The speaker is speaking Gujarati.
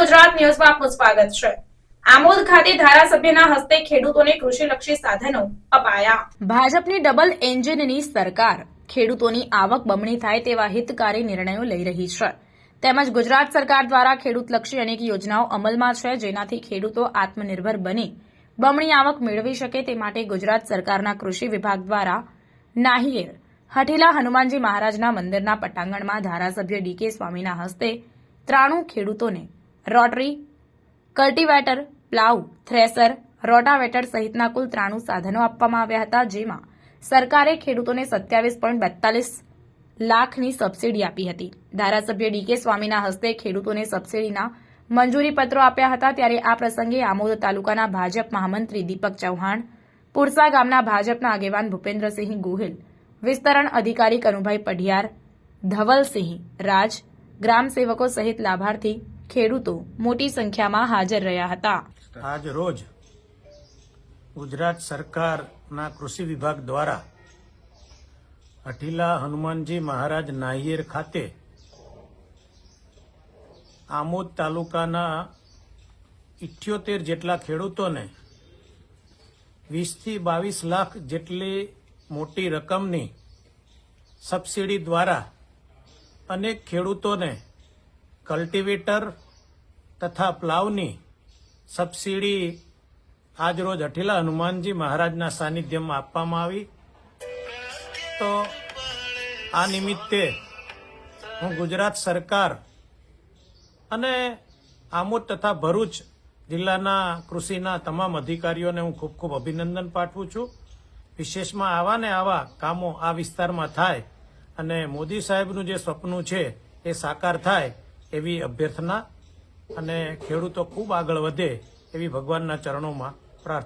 ગુજરાત ન્યૂઝમાં આપનું સ્વાગત છે. આમોદ ખાતે ધારાસભ્યના હસ્તે ખેડૂતોને કૃષિલક્ષી સાધનો અપાયા. ભાજપની ડબલ એન્જિનની સરકાર ખેડૂતોની આવક બમણી થાય તેવા હિતકારી નિર્ણયો લઈ રહી છે. તેમજ ગુજરાત સરકાર દ્વારા ખેડૂતલક્ષી અનેક યોજનાઓ અમલમાં છે, જેનાથી ખેડૂતો આત્મનિર્ભર બની બમણી આવક મેળવી શકે તે માટે ગુજરાત સરકારના કૃષિ વિભાગ દ્વારા નાહિયેર, હઠીલા હનુમાનજી મહારાજના મંદિરના પટાંગણમાં ધારાસભ્ય ડીકે સ્વામીના હસ્તે ત્રાણું ખેડૂતોને rotary, cultivator, plough, thresher, rotavator સહિતના કુલ ત્રાણું સાધનો આપવામાં આવ્યા હતા, જેમાં સરકારે ખેડૂતોને સત્યાવીસ પોઈન્ટ બેતાલીસ લાખની સબસિડી આપી હતી. ધારાસભ્ય ડીકે સ્વામીના હસ્તે ખેડૂતોને સબસિડીના મંજૂરી પત્રો આપ્યા હતા. ત્યારે આ પ્રસંગે આમોદ તાલુકાના ભાજપ મહામંત્રી દીપક ચૌહાણ, પુરસા ગામના ભાજપના આગેવાન ભૂપેન્દ્રસિંહ ગોહિલ, વિસ્તરણ અધિકારી કનુભાઈ પઢિયાર, ધવલસિંહ રાજ ગ્રામ સેવકો સહિત લાભાર્થી ખેડૂતો મોટી સંખ્યામાં હાજર રહ્યા હતા. આજ રોજ ગુજરાત સરકારના કૃષિ વિભાગ દ્વારા અઠીલા હનુમાનજી મહારાજ નાહિયેર ખાતે આમોદ તાલુકાના ઇઠ્યોતેર જેટલા ખેડૂતોને વીસથી બાવીસ લાખ જેટલી મોટી રકમની સબસિડી દ્વારા અનેક ખેડૂતોને કલ્ટિવેટર તથા પ્લાવની સબસિડી આજરોજ અઠીલા હનુમાનજી મહારાજના સાનિધ્યમાં આપવામાં આવી. તો આ નિમિત્તે હું ગુજરાત સરકાર અને આમોદ તથા ભરૂચ જિલ્લાના કૃષિના તમામ અધિકારીઓને હું ખૂબ ખૂબ અભિનંદન પાઠવું છું. વિશેષમાં આવા ને આવા કામો આ વિસ્તારમાં થાય અને મોદી સાહેબનું જે સ્વપ્ન છે એ સાકાર થાય એવી અભ્યર્થના અને ખેડૂતો ખૂબ આગળ વધે એવી ભગવાનના ચરણોમાં પ્રાર્થના